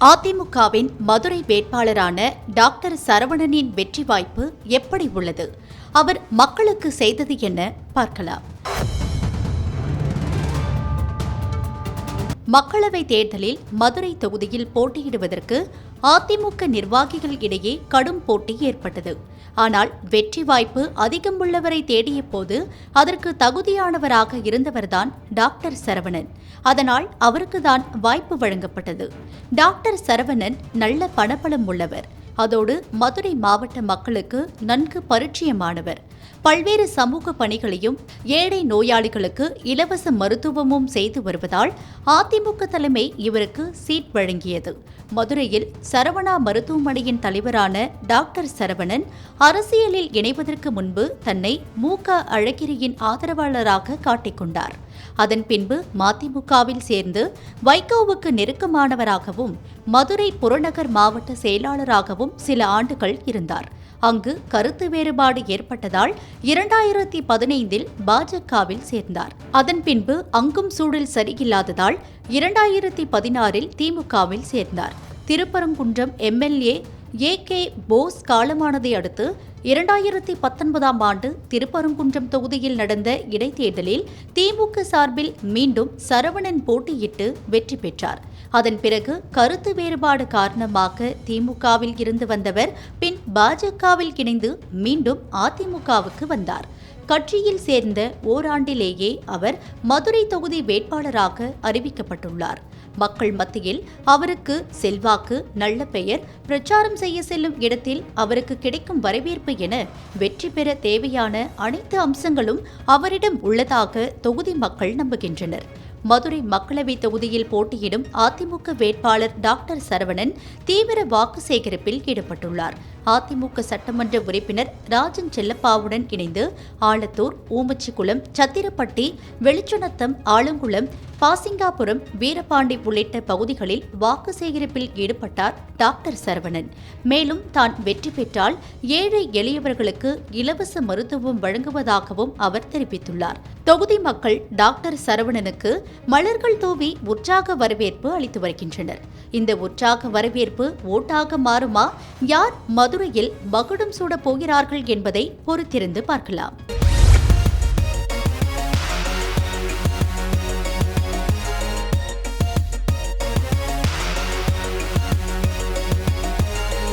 அதிமுகவின் மதுரை வேட்பாளரான டாக்டர் சரவணனின் வெற்றி வாய்ப்பு எப்படி உள்ளது? அவர் மக்களுக்கு செய்தது என்ன? பார்க்கலாம். மக்களவைத் தேர்தலில் மதுரை தொகுதியில் போட்டியிடுவதற்கு அதிமுக நிர்வாகிகள் இடையே கடும் போட்டி ஏற்பட்டது. ஆனால் வெற்றி வாய்ப்பு அதிகம் உள்ளவரை தேடிய போது அதற்கு தகுதியானவராக இருந்தவர்தான் டாக்டர் சரவணன். அதனால் அவருக்குதான் வாய்ப்பு வழங்கப்பட்டது. டாக்டர் சரவணன் நல்ல பணபலம் உள்ளவர். அதோடு மதுரை மாவட்ட மக்களுக்கு நன்கு பரிச்சயமானவர். பல்வேறு சமூக பணிகளையும் ஏழை நோயாளிகளுக்கு இலவச மருத்துவமும் செய்து வருவதால் அதிமுக தலைமை இவருக்கு சீட் வழங்கியது. மதுரையில் சரவணா மருத்துவமனையின் தலைவரான டாக்டர் சரவணன் அரசியலில் இணைவதற்கு முன்பு தன்னை மு க அழகிரியின் ஆதரவாளராக காட்டிக்கொண்டார் அதன் பின்பு மதிமுகவில் சேர்ந்து வைகோவுக்கு நெருக்கமானவராகவும் மதுரை புறநகர் மாவட்ட செயலாளராகவும் சில ஆண்டுகள் இருந்தார். அங்கு கருத்து வேறுபாடு ஏற்பட்டதால் இரண்டாயிரத்தி பதினைந்தில் பாஜகவில் சேர்ந்தார். அதன் பின்பு அங்கும் சூழல் சரியில்லாததால் இரண்டாயிரத்தி பதினாறில் திமுகவில் சேர்ந்தார். Thiruparankundram MLA A. K. Bose காலமானதை அடுத்து இரண்டாயிரத்தி பத்தொன்பதாம் ஆண்டு திருப்பரங்குன்றம் தொகுதியில் நடந்த இடைத்தேர்தலில் திமுக சார்பில் மீண்டும் சரவணன் போட்டியிட்டு வெற்றி பெற்றார். அதன் பிறகு கருத்து வேறுபாடு காரணமாக திமுகவில் இருந்து வந்தவர் பின் பாஜகவில் இணைந்து மீண்டும் அதிமுகவுக்கு வந்தார். கட்சியில் சேர்ந்த ஓராண்டிலேயே அவர் மதுரை தொகுதி வேட்பாளராக அறிவிக்கப்பட்டுள்ளார். மக்கள் மத்தியில் அவருக்கு செல்வாக்கு நல்ல பெயர் பிரச்சாரம் செய்ய செல்லும் இடத்தில் அவருக்கு கிடைக்கும் வரவேற்பு என வெற்றி பெற தேவையான அனைத்து அம்சங்களும் அவரிடம் உள்ளதாக தொகுதி மக்கள் நம்புகின்றனர். மதுரை மக்களவை தொகுதியில் போட்டியிடும் அதிமுக வேட்பாளர் டாக்டர் சரவணன் தீவிர வாக்கு சேகரிப்பில் ஈடுபட்டுள்ளார். அதிமுக சட்டமன்ற உறுப்பினர் ராஜன் செல்லப்பாவுடன் இணைந்து ஆலத்தூர் ஊமச்சிக்குளம் சத்திரப்பட்டி வெளிச்சநத்தம் ஆலங்குளம் பாசிங்காபுரம் வீரபாண்டி உள்ளிட்ட பகுதிகளில் வாக்கு சேகரிப்பில் ஈடுபட்டார் டாக்டர் சரவணன். மேலும் தான் வெற்றி பெற்றால் ஏழை எளியவர்களுக்கு இலவச மருத்துவம் வழங்குவதாகவும் அவர் தெரிவித்துள்ளார். தொகுதி மக்கள் டாக்டர் சரவணனுக்கு மலர்கள் தூவி உற்சாக வரவேற்பு அளித்து வருகின்றனர். இந்த உற்சாக வரவேற்பு ஓட்டாக மாறுமா? யார் மதுரையில் மகுடம் சூடப் போகிறார்கள் என்பதை பொறுத்திருந்து பார்க்கலாம்.